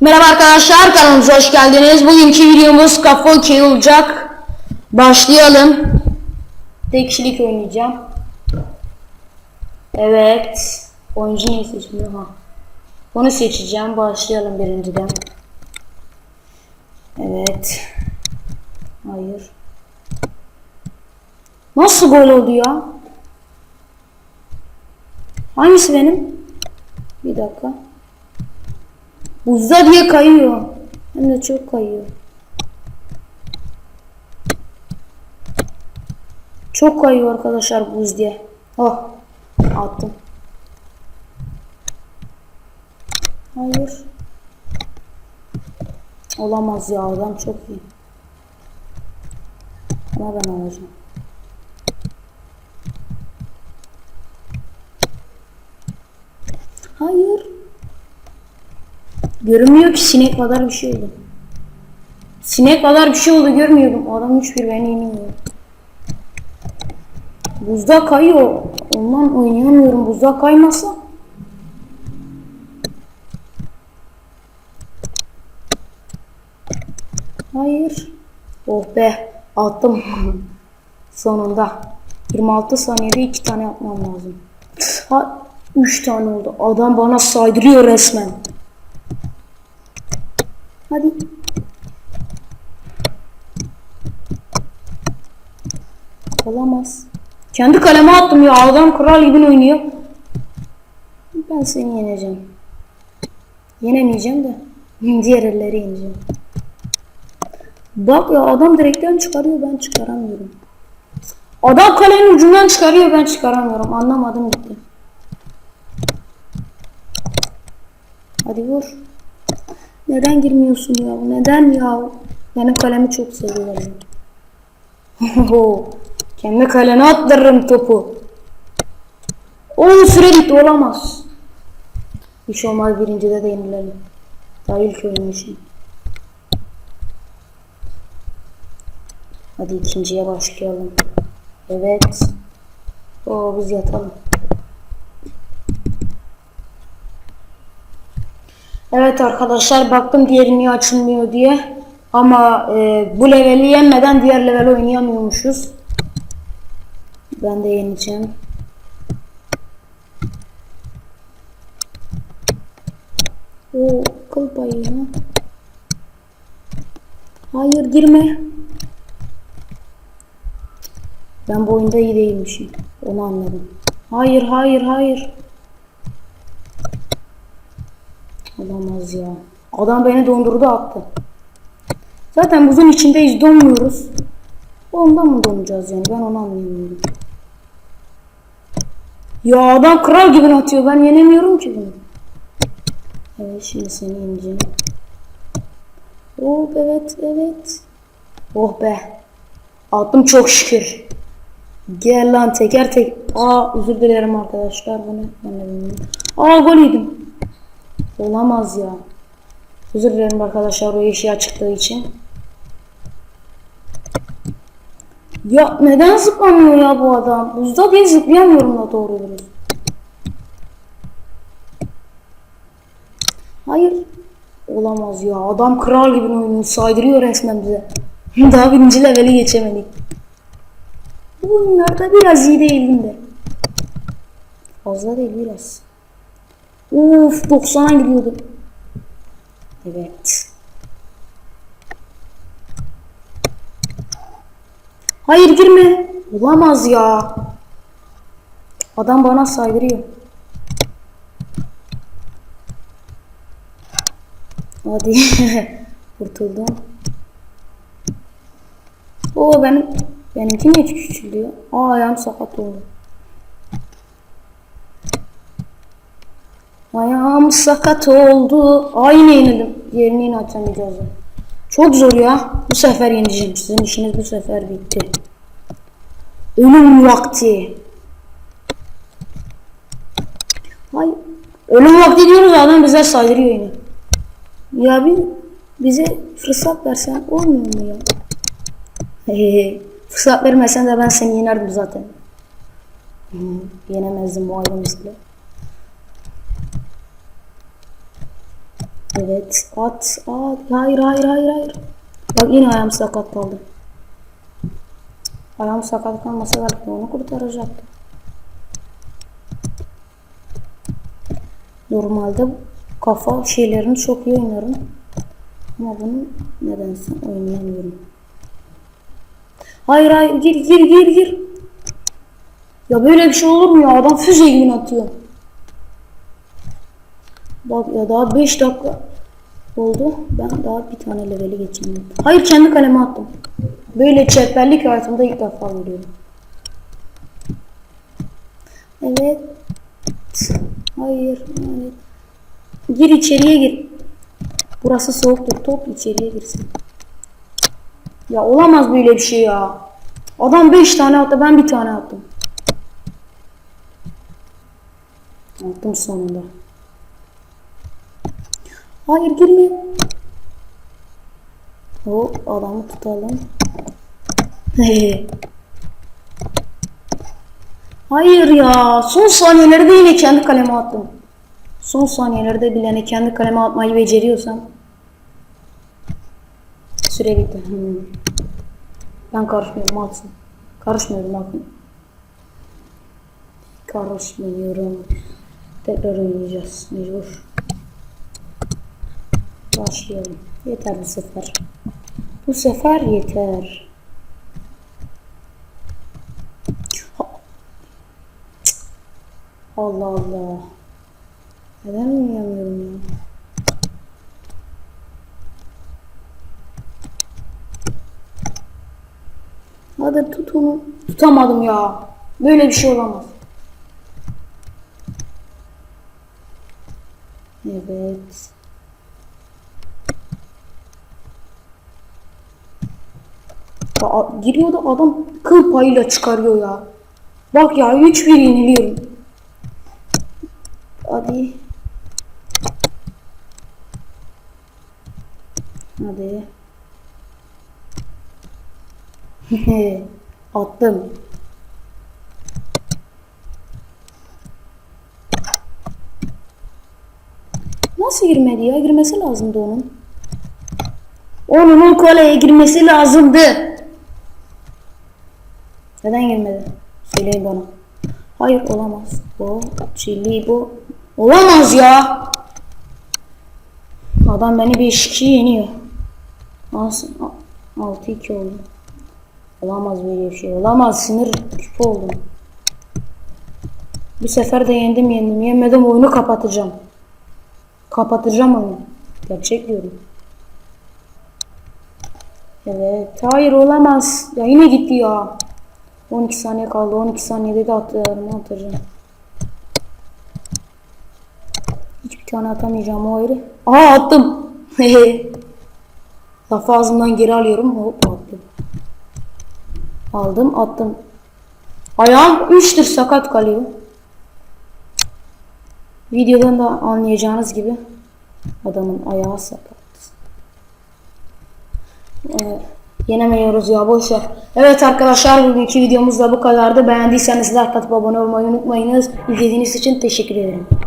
Merhaba arkadaşlar kanalımıza hoş geldiniz. Bugünkü videomuz kafa okey olacak. Başlayalım. Tek kişilik oynayacağım. Evet. Oyuncu neyi seçmiyor ha? Onu seçeceğim. Başlayalım birinciden. Evet. Hayır. Nasıl gol oldu ya? Hangisi benim? Bir dakika. Buzda diye kayıyor. Hem de çok kayıyor. Çok kayıyor arkadaşlar buz diye. Oh. Attım. Hayır. Olamaz ya adam çok iyi. Ama ben alacağım. Hayır. Görünmüyor ki sinek kadar bir şey oldu. Sinek kadar bir şey oldu görmüyorum. Adam hiçbir beni inmiyor. Buzda kayıyor. Ondan oynayamıyorum. Buzda kaymasa. Hayır. Oh be. Attım. Sonunda. 26 saniyede 2 tane yapmam lazım. Ha 3 tane oldu. Adam bana saydırıyor resmen. Hadi. Olamaz. Kendi kaleme attım ya. Adam kral gibi oynuyor. Ben seni yeneceğim. Yenemeyeceğim de. Diğer elleri yeneceğim. Bak ya adam direkten çıkarıyor ben çıkaramıyorum. Adam kalenin ucundan çıkarıyor ben çıkaramıyorum. Anlamadım gitti. Hadi vur. Neden girmiyorsun ya? Neden ya? Benim kalemi çok seviyorum. Kendi kalene attırırım topu. O süre bitti olamaz. Hiç olmaz birincide de yenilelim. Daha ilk için. Hadi ikinciye başlayalım. Evet. Oo biz yatalım. Evet arkadaşlar baktım diğeri niye açılmıyor diye. Ama e, bu leveli yenmeden diğer level oynayamıyormuşuz. Ben de yeneceğim. O kıl payı ya. Hayır girme. Ben bu oyunda iyi değilmişim. Onu anladım. Hayır hayır hayır. Olamaz ya. Adam beni dondurdu attı. Zaten buzun içindeyiz donmuyoruz. Ondan mı donacağız yani ben onu anlayamıyorum. Ya adam kral gibi atıyor ben yenemiyorum ki bunu. Evet şimdi seni yeneceğim. Oh evet evet. Oh be. Attım çok şükür. Gel lan teker tek. Aa özür dilerim arkadaşlar bunu ben de. Aa gol yedim. Olamaz ya. Özür dilerim arkadaşlar o eşya çıktığı için. Ya neden zıplamıyor ya bu adam? Buzda diye zıplayamıyorum da doğru dürüst. Hayır. Olamaz ya. Adam kral gibi oynuyor. Saydırıyor resmen bize. Daha birinci leveli geçemedik. Bu oyunlarda biraz iyi değildim de. Fazla değil biraz. Uf 90'a gidiyordum. Evet. Hayır girme. Olamaz ya. Adam bana saydırıyor. Hadi. Kurtuldum. O benim benimki niye küçülüyor? Aa ayağım sakat oldu. Ayağım sakat oldu. Ay yine yenildim. Diğerini yine atamayacağız. Çok zor ya. Bu sefer yeneceğim. Sizin işiniz bu sefer bitti. Ölüm vakti. Ay. Ölüm vakti diyoruz adam bize saydırıyor yine. Ya bir bize fırsat versen olmuyor mu ya? Hehehe. fırsat vermesen de ben seni yenerdim zaten. Yenemezdim bu ayrı Evet at at hayır hayır hayır hayır. Bak yine ayağım sakat kaldı. Ayağım sakat kalmasa belki onu kurtaracaktım. Normalde kafa şeylerini çok iyi oynarım. Ama bunu nedense oynayamıyorum. Hayır hayır gir gir gir gir. Ya böyle bir şey olur mu ya? Adam füze gibi atıyor. Bak ya daha 5 dakika oldu. Ben daha bir tane leveli geçeyim. Hayır kendi kaleme attım. Böyle çeperlik hayatımda ilk defa görüyorum. Evet. Hayır. Evet. Gir içeriye gir. Burası soğuktur. Top içeriye girsin. Ya olamaz böyle bir şey ya. Adam 5 tane attı. Ben bir tane attım. Attım sonunda. Hayır girme. Hop adamı tutalım. Hayır ya. Son saniyelerde yine kendi kaleme attım. Son saniyelerde bile kendi kaleme atmayı beceriyorsam. Süre bitti. Hmm. Ben karışmıyorum atsın. Karışmıyorum atın. Karışmıyorum. Tekrar oynayacağız mecbur. Başlayalım. Yeter bu sefer. Bu sefer yeter. Allah Allah. Neden oynayamıyorum ya? Hadi tut onu. Tutamadım ya. Böyle bir şey olamaz. Evet. Ya, giriyor da adam kıl payıyla çıkarıyor ya. Bak ya 3-1 yeniliyorum. Hadi. Hadi. Attım. Nasıl girmedi ya? Girmesi lazımdı onun. Onun o kaleye girmesi lazımdı. Neden girmedi? Söyleyin bana. Hayır olamaz. Bu çilli bu. Olamaz ya. Adam beni bir kişi yeniyor. Nasıl? 6-2 oldu. Olamaz böyle bir şey. Olamaz. Sinir küpü oldum. Bu sefer de yendim yendim. Yenmedim oyunu kapatacağım. Kapatacağım oyunu. Gerçek diyorum. Evet. Hayır olamaz. Ya yine gitti ya. 12 saniye kaldı. 12 saniyede de atlarımı atacağım. Hiçbir tane atamayacağım o ayrı. Aha attım. Lafı ağzımdan geri alıyorum. Hop attım. Aldım attım. Ayağım 3'tür sakat kalıyor. Videodan da anlayacağınız gibi adamın ayağı sakat. Ee, yenemiyoruz ya boş ver. Evet arkadaşlar bugünkü videomuz da bu kadardı. Beğendiyseniz like atıp abone olmayı unutmayınız. İzlediğiniz için teşekkür ederim.